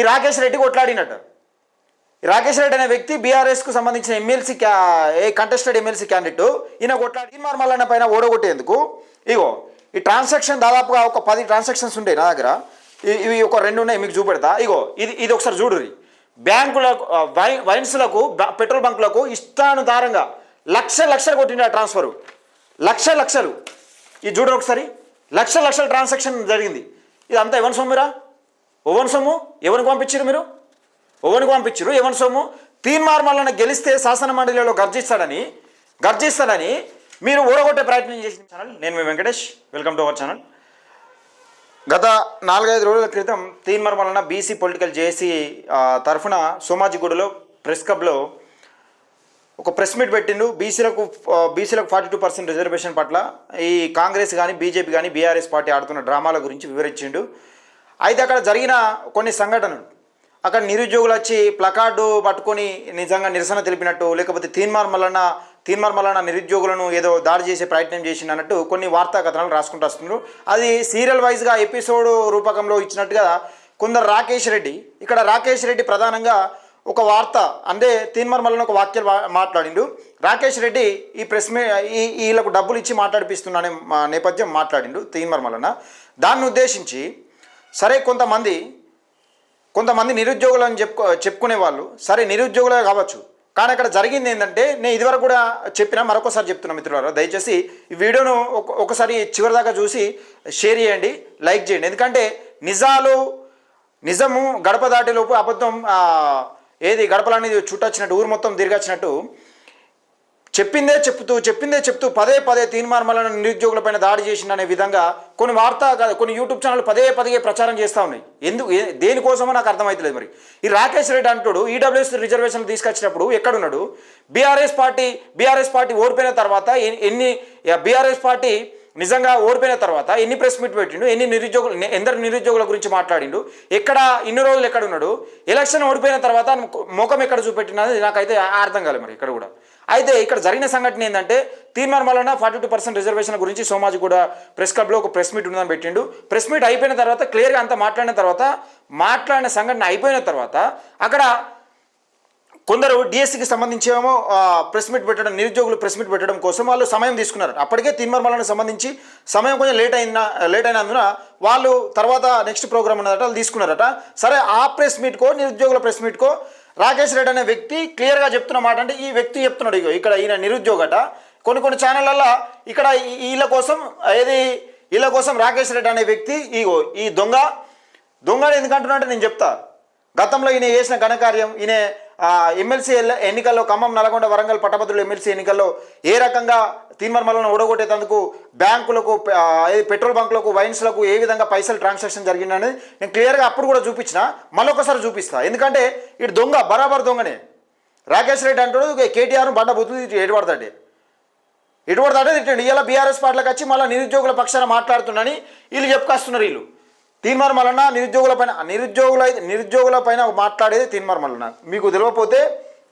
ఈ రాకేష్ రెడ్డి కొట్లాడినట్టు. ఈ రాకేష్ రెడ్డి అనే వ్యక్తి బీఆర్ఎస్కు సంబంధించిన ఎమ్మెల్సీ క్యా ఏ కంటెస్టెడ్ ఎమ్మెల్సీ క్యాండిడేట్ ఈయన కొట్లాడి తీన్మార్ మల్లన్న పైన ఓడగొట్టేందుకు. ఇగో ఈ ట్రాన్సాక్షన్ దాదాపుగా ఒక పది ట్రాన్సాక్షన్స్ ఉంటాయి నా దగ్గర. ఇవి ఒక రెండు ఉన్నాయి మీకు చూపెడతా. ఇగో ఇది ఇది ఒకసారి చూడుర్రి. బ్యాంకులకు వై వైన్స్లకు పెట్రోల్ బంకులకు ఇష్టానుసారంగా లక్ష లక్షలు కొట్టిండు ఆ ట్రాన్స్ఫర్ లక్ష లక్షలు. ఇది చూడరు ఒకసారి. లక్ష లక్షల ట్రాన్సాక్షన్ జరిగింది. ఇది అంతా ఎవరి సొమ్మురా? ఓవన్ సొమ్ము? ఎవరికి పంపించారు మీరు? ఓవనికి పంపించారు ఎవరి సొమ్ము? తీన్మార్ మల్లన్న గెలిస్తే శాసన మండలిలో గర్జిస్తాడని గర్జిస్తాడని మీరు ఓడగొట్టే ప్రయత్నం చేసిన ఛానల్ నేను మీ Venkatesh. Welcome to our channel. గత నాలుగైదు రోజుల క్రితం Teenmaar Mallanna BC political JC తరఫున సోమాజిగూడలో ప్రెస్ క్లబ్లో ఒక ప్రెస్ మీట్ పెట్టిండు. బీసీలకు బీసీలకు ఫార్టీ టూ పర్సెంట్ రిజర్వేషన్ పట్ల ఈ కాంగ్రెస్ కానీ బీజేపీ కానీ బీఆర్ఎస్ పార్టీ ఆడుతున్న డ్రామాల గురించి వివరించిండు. అయితే అక్కడ జరిగిన కొన్ని సంఘటనలు. అక్కడ నిరుద్యోగులు వచ్చి ప్లకార్డు పట్టుకొని నిజంగా నిరసన తెలిపినట్టు లేకపోతే తీన్మార్ మల్లన్న తీన్మార్ మల్లన్న నిరుద్యోగులను ఏదో దాడి చేసే ప్రయత్నం చేసింది అన్నట్టు కొన్ని వార్తా కథనాలు రాసుకుంటూ వస్తున్నారు అది సీరియల్ వైజ్గా ఎపిసోడ్ రూపకంలో ఇచ్చినట్టుగా కొందరు రాకేష్ రెడ్డి ఇక్కడ రాకేష్ రెడ్డి ప్రధానంగా ఒక వార్త అంటే తీన్మార్ మల్లన్న ఒక వాక్యాలు మాట్లాడిండు. రాకేష్ రెడ్డి ఈ ప్రెస్ మీ ఈ వీళ్ళకు డబ్బులు ఇచ్చి మాట్లాడిపిస్తున్నానే నేపథ్యం మాట్లాడిండు తీన్మార్ మల్లన్న. దాన్ని ఉద్దేశించి సరే కొంతమంది కొంతమంది నిరుద్యోగులు అని చెప్పుకో చెప్పుకునే వాళ్ళు సరే నిరుద్యోగులే కావచ్చు. కానీ అక్కడ జరిగింది ఏంటంటే నేను ఇదివరకు కూడా చెప్పిన మరొకసారి చెప్తున్నా మిత్రులారా దయచేసి ఈ వీడియోను ఒకసారి చివరి దాకా చూసి షేర్ చేయండి లైక్ చేయండి. ఎందుకంటే నిజాలు నిజము గడప దాటిలోపు అబద్ధం ఏది గడపలనేది చుట్టొచ్చినట్టు ఊరు మొత్తం తిరిగొచ్చినట్టు చెప్పిందే చెప్తూ చెప్పిందే చెప్తూ పదే పదే తీర్మార్మలను నిరుద్యోగులపైన దాడి చేసిందనే విధంగా కొన్ని వార్తా కొన్ని యూట్యూబ్ ఛానల్ పదే పదే ప్రచారం చేస్తూ ఉన్నాయి. ఎందుకు దేనికోసమో నాకు అర్థమవుతలేదు మరి. ఈ రాకేష్ రెడ్డి అంటాడు ఈడబ్ల్యూఎస్ రిజర్వేషన్ తీసుకొచ్చినప్పుడు ఎక్కడున్నాడు? బీఆర్ఎస్ పార్టీ బీఆర్ఎస్ పార్టీ ఓడిపోయిన తర్వాత ఎన్ని బీఆర్ఎస్ పార్టీ నిజంగా ఓడిపోయిన తర్వాత ఎన్ని ప్రెస్ మీట్ పెట్టిండు ఎన్ని నిరుద్యోగులు ఎందరు నిరుద్యోగుల గురించి మాట్లాడిండు ఎక్కడ ఇన్ని రోజులు ఎక్కడ ఉన్నాడు ఎలక్షన్ ఓడిపోయిన తర్వాత ముఖం ఎక్కడ చూపెట్టినది నాకైతే అర్థం కాలేదు మరి ఇక్కడ కూడా. అయితే ఇక్కడ జరిగిన సంఘటన ఏంటంటే తీర్మానం వలన ఫార్టీ టూ పర్సెంట్ రిజర్వేషన్ గురించి సోమాజ్ కూడా ప్రెస్ క్లబ్లో ఒక ప్రెస్ మీట్ ఉందని పెట్టిండు. ప్రెస్ మీట్ అయిపోయిన తర్వాత క్లియర్గా అంతా మాట్లాడిన తర్వాత మాట్లాడిన సంఘటన అయిపోయిన తర్వాత అక్కడ కొందరు డిఎస్సికి సంబంధించేమో ప్రెస్ మీట్ పెట్టడం నిరుద్యోగులు ప్రెస్ మీట్ పెట్టడం కోసం వాళ్ళు సమయం తీసుకున్నారు. అప్పటికే తిన్మర్మలకు సంబంధించి సమయం కొంచెం లేట్ అయిన లేట్ అయినందున వాళ్ళు తర్వాత నెక్స్ట్ ప్రోగ్రామ్ ఉన్నదట వాళ్ళు తీసుకున్నారట. సరే ఆ ప్రెస్ మీట్కో నిరుద్యోగుల ప్రెస్ మీట్కో రాకేష్ రెడ్డి అనే వ్యక్తి క్లియర్గా చెప్తున్న మాట అంటే ఈ వ్యక్తి చెప్తున్నాడు ఇగో ఇక్కడ ఈయన నిరుద్యోగట. కొన్ని కొన్ని ఛానళ్ళల్లో ఇక్కడ వీళ్ళ కోసం ఏది వీళ్ళ కోసం రాకేష్ రెడ్డి అనే వ్యక్తి ఇగో ఈ దొంగ. దొంగ ఎందుకంటున్నా అంటే నేను చెప్తా. గతంలో ఈయన చేసిన ఘనకార్యం ఈయన ఎమ్మెల్సీ ఎన్నికల్లో ఖమ్మం నల్గొండ వరంగల్ పట్టభద్రుల ఎమ్మెల్సీ ఎన్నికల్లో ఏ రకంగా తీన్మర్మలను ఓడగొట్టేటందుకు బ్యాంకులకు పెట్రోల్ బంకులకు వైన్స్లకు ఏ విధంగా పైసలు ట్రాన్సాక్షన్ జరిగిందనేది నేను క్లియర్గా అప్పుడు కూడా చూపించిన. మళ్ళొకసారి చూపిస్తా. ఎందుకంటే ఇటు దొంగ బరాబర్ దొంగనే. రాకేష్ రెడ్డి అంటాడు కేటీఆర్ బండ బుద్ధులు ఏడుపడతాడే. ఎటువంటి అంటే తిట్టండి. ఇలా బీఆర్ఎస్ పార్టీలకు వచ్చి మళ్ళీ నిరుద్యోగుల పక్షాన మాట్లాడుతున్నాని వీళ్ళు చెప్పుకొస్తున్నారు వీళ్ళు. తీన్మార్ మల్లన్న నిరుద్యోగుల పైన నిరుద్యోగుల నిరుద్యోగుల పైన మాట్లాడేది తీన్మార్ మల్లన్న. మీకు తెలియకపోతే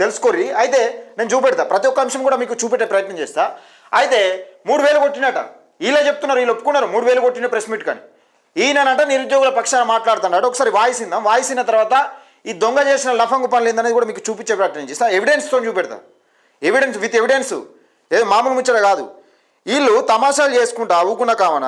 తెలుసుకోర్రి. అయితే నేను చూపెడతా. ప్రతి ఒక్క అంశం కూడా మీకు చూపెట్టే ప్రయత్నం చేస్తా. అయితే మూడు వేలు కొట్టినట. వీళ్ళే చెప్తున్నారు వీళ్ళు ఒప్పుకున్నారు. మూడు వేలు కొట్టిన ప్రెస్ మీట్ కానీ. ఈయననంట నిరుద్యోగుల పక్షాన మాట్లాడుతున్నాడు. ఒకసారి వాయిస్ ఇందాం వాయిస్ తర్వాత ఈ దొంగ చేసిన లఫంగు పనులు ఏందనేది కూడా మీకు చూపించే ప్రయత్నం చేస్తా. ఎవిడెన్స్తో చూపెడతా. ఎవిడెన్స్ విత్ ఎవిడెన్స్ ఏదో మామూలు ముచ్చట కాదు. వీళ్ళు తమాషాలు చేసుకుంటా ఊకున్న కావన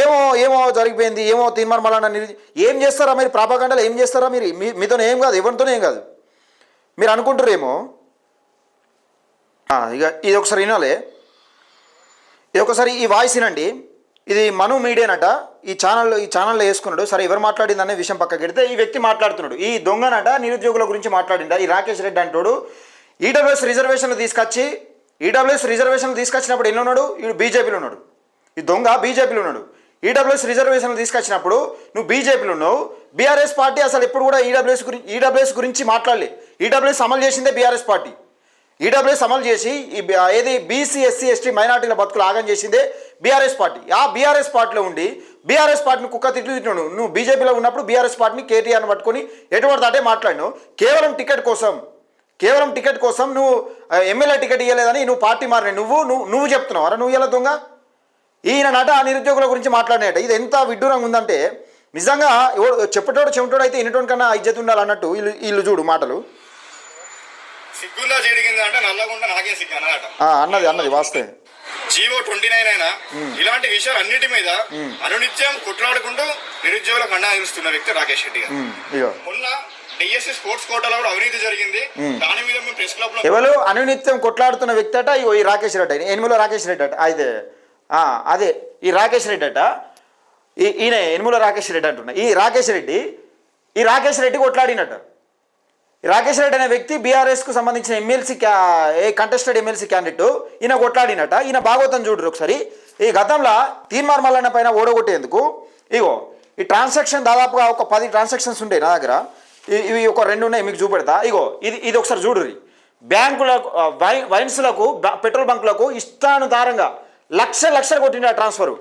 ఏమో ఏమో జరిగిపోయింది ఏమో తీర్మానం మళ్ళా ఏం చేస్తారా మీరు? ప్రాపగండలు ఏం చేస్తారా మీరు? మీ మీతో ఏం కాదు ఎవరితోనే ఏం కాదు. మీరు అనుకుంటారేమో ఇక ఇది ఒకసారి వినాలే. ఇది ఒకసారి ఈ వాయిస్ వినండి. ఇది మను మీడియానట. ఈ ఛానల్లో ఈ ఛానల్లో వేసుకున్నాడు. సరే ఎవరు మాట్లాడింది అనే విషయం పక్కకి పెడితే ఈ వ్యక్తి మాట్లాడుతున్నాడు. ఈ దొంగనట నిరుద్యోగుల గురించి మాట్లాడిండా ఈ రాకేష్ రెడ్డి అంటాడు ఈడబ్ల్యూఎస్ రిజర్వేషన్లు తీసుకొచ్చి ఈడబ్ల్యూఎస్ రిజర్వేషన్లు తీసుకొచ్చినప్పుడు ఎన్ని ఉన్నాడు? వీడు బీజేపీలో ఉన్నాడు. ఈ దొంగ బీజేపీలో ఉన్నాడు. ఈడబ్ల్యూఎస్ రిజర్వేషన్లు తీసుకొచ్చినప్పుడు నువ్వు బీజేపీలో ఉన్నావు. బీఆర్ఎస్ పార్టీ అసలు ఎప్పుడు కూడా ఈడబ్ల్యూఎస్ గురించి ఈడబ్ల్యూఎస్ గురించి మాట్లాడలే. ఈడబ్ల్యూఎస్ అమలు చేసిందే బీఆర్ఎస్ పార్టీ. ఈడబ్ల్యూఎస్ అమలు చేసి ఈ ఏది బీసీ ఎస్సీ ఎస్టీ మైనార్టీల బతుకులు ఆగం చేసిందే బీఆర్ఎస్ పార్టీ. ఆ బీఆర్ఎస్ పార్టీలో ఉండి బీఆర్ఎస్ పార్టీని కుక్క తిట్లు తిట్టినాడు. నువ్వు బీజేపీలో ఉన్నప్పుడు బీఆర్ఎస్ పార్టీని కేటీఆర్ని పట్టుకొని ఎటువంటి దాటే మాట్లాడినావు. కేవలం టికెట్ కోసం కేవలం టికెట్ కోసం నువ్వు ఎమ్మెల్యే టికెట్ ఇవ్వలేదని నువ్వు పార్టీ మారిన నువ్వు నువ్వు నువ్వు చెప్తున్నావు. అరే నువ్వు ఇలా దొంగ? ఈయన నట నిరుద్యోగుల గురించి మాట్లాడినట ఇది ఎంత విడ్డూరంగా ఉందంటే నిజంగా చెప్పటోడు చెమటోడు అయితే ఇన్నటోని కన్నా ఇజ్జత్ ఉండాలి అన్నట్టు వీళ్ళు వీళ్ళు చూడు మాటలు. సిగ్గుల్లో జీడిగింది అంటే నల్లగుండా నాకేం సిగ్గు అన్నమాట ఆ, అన్నది అన్నది వాస్తవే జీవో ట్వంటీ నైన్ అయినా ఇలాంటి విషయాలు అన్నిటి మీద అనునిత్యం కొట్లాడుకుంటూ నిరుద్యోగులకు అండా నిలుస్తున్న వ్యక్తి రాకేష్ రెడ్డి గారు. మొన్న డిఎస్సి స్పోర్ట్స్ కోటాలో కూడా అవినీతి జరిగింది. దాని మీద మేము ప్రెస్ క్లబ్లో ఎవరు? అనునిత్యం కొట్లాడుతున్న వ్యక్తి అట ఈ రాకేష్ రెడ్డి. ఎనిమిలో రాకేష్ రెడ్డి అట. అయితే అదే ఈ రాకేష్ రెడ్డి అట. ఈ ఈయన ఎనిమిలో రాకేష్ రెడ్డి అంటున్నా. ఈ రాకేష్ రెడ్డి ఈ రాకేష్ రెడ్డి కొట్లాడినట్టు రాకేష్ రెడ్డి అనే వ్యక్తి బీఆర్ఎస్కు సంబంధించిన ఎమ్మెల్సీ క్యా ఏ కంటెస్టెడ్ ఎమ్మెల్సీ క్యాండిడేట్ ఈయన కొట్లాడినట. ఈయన భాగవతం చూడరు ఒకసారి. ఈ గతంలో తీన్మార్ మల్లన్న పైన ఓడగొట్టేందుకు ఇగో ఈ ట్రాన్సాక్షన్ దాదాపుగా ఒక పది ట్రాన్సాక్షన్స్ ఉంటాయి నా దగ్గర. ఇవి ఒక రెండు ఉన్నాయి మీకు చూపెడతా. ఇగో ఇది ఇది ఒకసారి చూడుర్రి. బ్యాంకులకు వై వైన్స్లకు పెట్రోల్ బంకులకు ఇష్టానుసారంగా లక్ష లక్షలు కొట్టిండు ఆ ట్రాన్స్ఫరు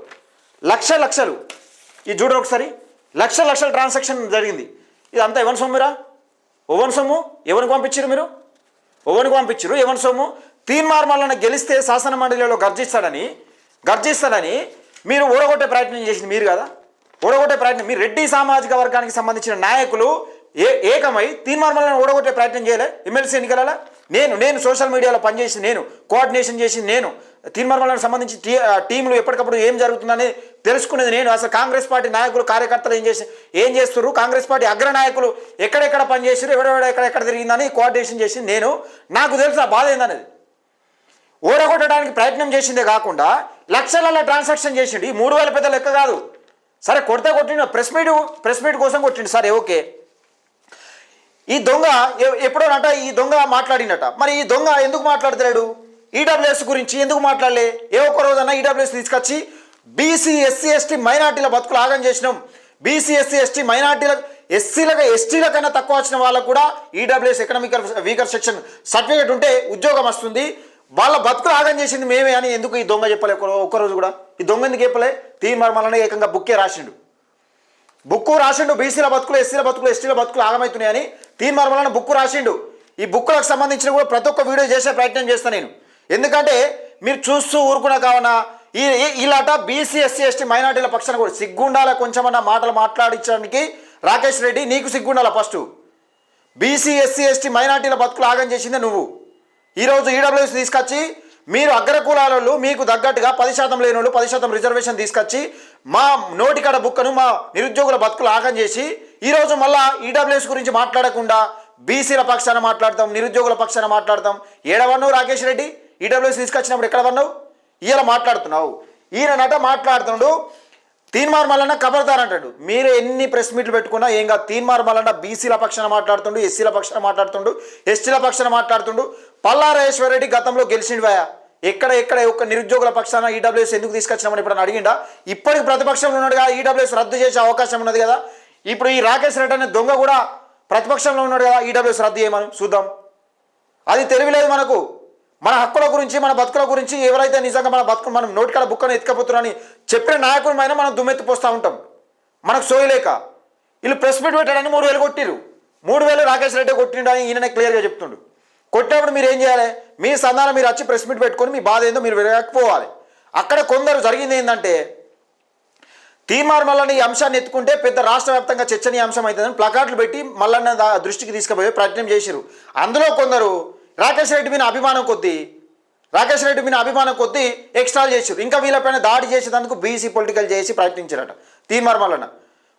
లక్ష లక్షలు. ఇది చూడరు ఒకసారి. లక్ష లక్షల ట్రాన్సాక్షన్ జరిగింది. ఇది అంతా ఎవరి సొమ్మురా? ఓవన్ సొమ్ము? ఎవరికి పంపించారు మీరు? ఎవరికి పంపించారు ఎవరి సొమ్ము? తీన్మార్ మల్లన్న గెలిస్తే శాసన మండలిలో గర్జిస్తాడని గర్జిస్తాడని మీరు ఓడగొట్టే ప్రయత్నం చేసింది మీరు కదా? ఓడగొట్టే ప్రయత్నం. మీరు రెడ్డి సామాజిక వర్గానికి సంబంధించిన నాయకులు ఏ ఏకమై తీన్మార్ ఓడగొట్టే ప్రయత్నం చేయలే? ఎమ్మెల్సీ ఎన్నికలలో? నేను నేను సోషల్ మీడియాలో పనిచేసి నేను కోఆర్డినేషన్ చేసి నేను. తీర్మానాలకు సంబంధించి టీ టీంలు ఎప్పటికప్పుడు ఏం జరుగుతుందని తెలుసుకునేది నేను. అసలు కాంగ్రెస్ పార్టీ నాయకులు కార్యకర్తలు ఏం చేసి ఏం చేస్తున్నారు కాంగ్రెస్ పార్టీ అగ్ర నాయకులు ఎక్కడెక్కడ పనిచేసారు ఎవడెవడ ఎక్కడెక్కడ తిరిగిందని కోఆర్డినేషన్ చేసి నేను. నాకు తెలుసు ఆ బాధ ఏందనేది. ఓడగొట్టడానికి ప్రయత్నం చేసిందే కాకుండా లక్షలలో ట్రాన్సాక్షన్ చేసిండు. ఈ మూడు వేల పెద్ద లెక్క కాదు. సరే కొడితే కొట్టిండు ప్రెస్ మీట్ ప్రెస్ మీట్ కోసం కొట్టిండు. సరే ఓకే. ఈ దొంగ ఎ- ఎప్పుడోనట ఈ దొంగ మాట్లాడినట. మరి ఈ దొంగ ఎందుకు మాట్లాడతలేడు? ఈడబ్ల్యూఎస్ గురించి ఎందుకు మాట్లాడలే? ఏ ఒక్క రోజన్నా ఈడబ్ల్యూఎస్ తీసుకొచ్చి బీసీ ఎస్సీ ఎస్టీ మైనార్టీల బతుకులు ఆగం చేసినాం. బీసీ ఎస్సీ ఎస్టీ మైనార్టీల ఎస్సీలకు ఎస్టీల కన్నా తక్కువ వచ్చిన వాళ్ళకు కూడా EWS economic weaker section certificate ఉంటే ఉద్యోగం వస్తుంది. వాళ్ళ బతుకులు ఆగం చేసింది మేమే అని ఎందుకు ఈ దొంగ చెప్పలే ఒక్క- ఒక్కరోజు కూడా? ఈ దొంగ ఎందుకు చెప్పలే? తీర్మార్మలనే ఏకంగా బుక్కే రాసిండు. బుక్కు రాసిండు బీసీల బతుకులు ఎస్సీల బతుకులు ఎస్టీల బతుకులు ఆగమవుతున్నాయని తీర్మార్మలన బుక్కు రాసిండు. ఈ బుక్కులకు సంబంధించిన కూడా ప్రతి ఒక్క వీడియో చేసే ప్రయత్నం చేస్తాను నేను. ఎందుకంటే మీరు చూస్తూ ఊరుకున్న కావున ఈ ఇలాట బీసీ ఎస్సీ ఎస్టీ మైనార్టీల పక్షాన కూడా సిగ్గుండాల కొంచెమన్నా మాటలు మాట్లాడించడానికి? రాకేష్ రెడ్డి నీకు సిగ్గుండాల ఫస్ట్? బీసీ ఎస్సీ ఎస్టీ మైనార్టీల బతుకులు ఆగం చేసిందే నువ్వు. ఈరోజు ఈడబ్ల్యూఎస్ తీసుకొచ్చి మీరు అగ్రకులాలలో మీకు తగ్గట్టుగా పది శాతం లేని వాళ్ళు పది శాతం రిజర్వేషన్ తీసుకొచ్చి మా నోటికాడ బుక్కను మా నిరుద్యోగుల బతుకులు ఆగం చేసి ఈరోజు మళ్ళా ఈడబ్ల్యూఎస్ గురించి మాట్లాడకుండా బీసీల పక్షాన మాట్లాడతాం నిరుద్యోగుల పక్షాన మాట్లాడతాం. ఏడవన్నావు రాకేష్ రెడ్డి? ఈడబ్ల్యూఎస్ తీసుకొచ్చినప్పుడు ఎక్కడ వన్నావు ఈయన మాట్లాడుతున్నావు. ఈయన నట మాట్లాడుతుండు తీన్మార్ మల్లన్న కబర్దార్ అంటాడు మీరు ఎన్ని ప్రెస్ మీట్లు పెట్టుకున్నా ఏం కాదు తీన్మార్ మల్లన్న బీసీల పక్షాన మాట్లాడుతుండు ఎస్సీల పక్షాన మాట్లాడుతుండు ఎస్టీల పక్షాన మాట్లాడుతుండు. పల్లారేశ్వర రెడ్డి గతంలో గెలిచిండు భయ ఎక్కడ ఎక్కడ ఒక్క నిరుద్యోగుల పక్షాన ఈడబ్ల్యూఎస్ ఎందుకు తీసుకొచ్చినామని ఇప్పుడు అడిగిండా? ఇప్పటికి ప్రతిపక్షంలో ఉన్నాడుగా ఈడబ్ల్యూఎస్ రద్దు చేసే అవకాశం ఉన్నది కదా. ఇప్పుడు ఈ రాకేష్ రెడ్డి అనే దొంగ కూడా ప్రతిపక్షంలో ఉన్నాడు కదా ఈడబ్ల్యూఎస్ రద్దు చేయమని. చూద్దాం. అది తెలియలేదు మనకు. మన హక్కుల గురించి మన బతుకుల గురించి ఎవరైతే నిజంగా మన బతుకు మనం నోటికాడ బుక్కను ఎత్తుకపోతున్నారని చెప్పిన నాయకులమైన మనం దుమ్మెత్తిపోస్తూ ఉంటాం. మనకు సోయలేక వీళ్ళు ప్రెస్ మీట్ పెట్టాడని మూడు వేలు కొట్టిరు మూడు వేలు రాకేష్ రెడ్డి కొట్టిండు అని ఈయననే క్లియర్గా చెప్తుండు. కొట్టినప్పుడు మీరు ఏం చేయాలి? మీ సంధానం మీరు వచ్చి ప్రెస్ మీట్ పెట్టుకొని మీ బాధ ఏందో మీరు విరగకపోవాలి అక్కడ కొందరు జరిగింది ఏంటంటే తీమార్ మల్లన్న ఈ అంశాన్ని ఎత్తుకుంటే పెద్ద రాష్ట్ర వ్యాప్తంగా చర్చనీయాంశం అవుతుందని ప్లకార్డులు పెట్టి మల్లన్న దా- దృష్టికి తీసుకుపోయే ప్రయత్నం చేసిరు అందులో కొందరు రాకేష్ రెడ్డి మీద అభిమానం కొద్దీ రాకేష్ రెడ్డి మీద అభిమానం కొద్దీ ఎక్స్ట్రాల్ చేసారు ఇంకా వీళ్ళపైన దాడి చేసేందుకు బీసీ పొలిటికల్ చేసి ప్రయత్నించారట. తీర్మార్ మల్లన్న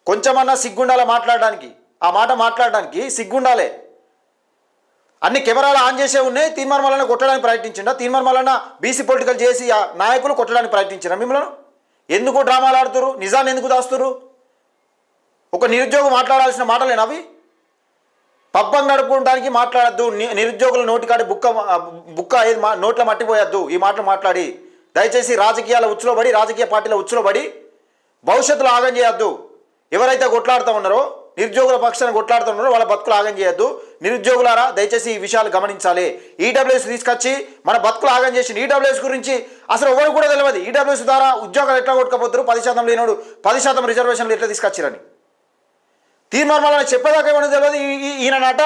కొంచెమన్నా సిగ్గుండాల మాట్లాడడానికి? ఆ మాట మాట్లాడడానికి సిగ్గుండాలే. అన్ని కెమెరాలు ఆన్ చేసే ఉన్నాయి తీర్మార్ మల్లన్న కొట్టడానికి ప్రయత్నించిండ? తీర్మార్ మల్లన్న బీసీ పొలిటికల్ చేసి ఆ నాయకులు కొట్టడానికి ప్రయత్నించిన మిమ్మల్ని? ఎందుకు డ్రామాలు ఆడుతురు నిజాన్ని ఎందుకు దాస్తురు ఒక నిరుద్యోగం మాట్లాడాల్సిన మాటలేనా అవి? పబ్బం గడుపుకోవడానికి మాట్లాడద్దు. నిరుద్యోగుల నోటికాడి బుక్క బుక్క ఏది మా నోట్లో మట్టిపోయొద్దు. ఈ మాటలు మాట్లాడి. దయచేసి రాజకీయాల ఉచ్చులో పడి రాజకీయ పార్టీల ఉచ్చులో పడి భవిష్యత్తులో ఆగం చేయొద్దు. ఎవరైతే కొట్లాడుతూ ఉన్నారో నిరుద్యోగుల పక్షాన్ని కొట్లాడుతూ ఉన్నారో వాళ్ళ బతుకులు ఆగం చేయొద్దు. నిరుద్యోగులారా దయచేసి ఈ విషయాలు గమనించాలి. ఈడబ్ల్యూఎస్ తీసుకొచ్చి మన బతుకులు ఆగం చేసిన ఈడబ్ల్యూఎస్ గురించి అసలు ఎవరు కూడా తెలియదు ఈడబ్ల్యూఎస్ ద్వారా ఉద్యోగాలు ఎట్లా కొట్టుకపోతారు పది శాతం లేనోడు పది శాతం రిజర్వేషన్లు ఎట్లా తీసుకొచ్చారని. తీర్మానాలను చెప్పేదాకా ఏమైనా తెలియదు ఈ- ఈయన నట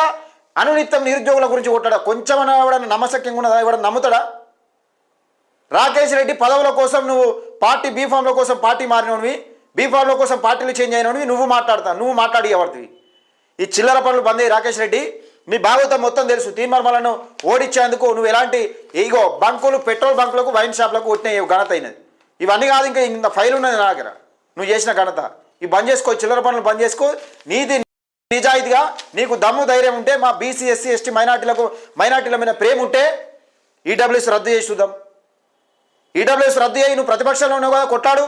అనునిత్యం నిరుద్యోగుల గురించి కొట్టాడా? కొంచెమన్నా ఎవడన్నా నమ్మశక్యంగా ఉన్నదా? ఎవడన్నా నమ్ముతాడా? రాకేష్ రెడ్డి పదవుల కోసం నువ్వు పార్టీ బీఫామ్ల కోసం పార్టీ మారినవి బీఫార్లో కోసం పార్టీలు చేంజ్ అయినవి నువ్వు మాట్లాడతావు నువ్వు మాట్లాడి ఎవరివి ఈ చిల్లర పనులు బంద్ రాకేష్ రెడ్డి మీ భాగవతం మొత్తం తెలుసు. తీర్మార్మలను ఓడించేందుకు నువ్వు ఎలాంటి ఇగో బంకులు పెట్రోల్ బంకులకు వైన్ షాప్లకు కొట్టిన ఘనత అయినది. ఇవన్నీ కాదు ఇంకా ఇంత ఫైల్ ఉన్నది నా దగ్గర. నువ్వు చేసిన ఘనత. ఈ బంద్ చేసుకో చిల్లర పనులు బంద్ చేసుకో. నీది నిజాయితీగా నీకు దమ్ము ధైర్యం ఉంటే మా బీసీ ఎస్సీ ఎస్టీ మైనార్టీలకు మైనార్టీల మీద ప్రేమ ఉంటే ఈడబ్ల్యూఎస్ రద్దు చేసి చూద్దాం. ఈడబ్ల్యూఎస్ రద్దు చేయి నువ్వు ప్రతిపక్షంలో ఉన్నావు కదా కొట్లాడు.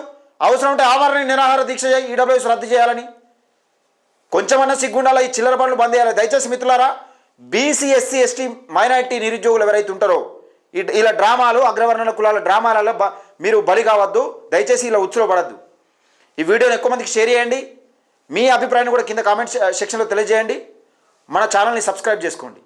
అవసరం ఉంటే ఆమరణ నిరాహార దీక్ష చేయి ఈడబ్ల్యూఎస్ రద్దు చేయాలని. కొంచెమన్నా సిగ్గుండాలా ఈ చిల్లర పనులు బంద్ చేయాలి? దయచేసి మిత్రులారా బీసీ ఎస్సీ ఎస్టీ మైనారిటీ నిరుద్యోగులు ఎవరైతే ఉంటారో ఇలా డ్రామాలు అగ్రవర్ణన కులాల డ్రామాలలో మీరు బలి కావద్దు. దయచేసి ఇలా ఉచ్చులో పడద్దు. ఈ వీడియోని ఎక్కువ మందికి షేర్ చేయండి. మీ అభిప్రాయాన్ని కూడా కింద కామెంట్ సెక్షన్లో తెలియజేయండి. మన ఛానల్ని సబ్స్క్రైబ్ చేసుకోండి.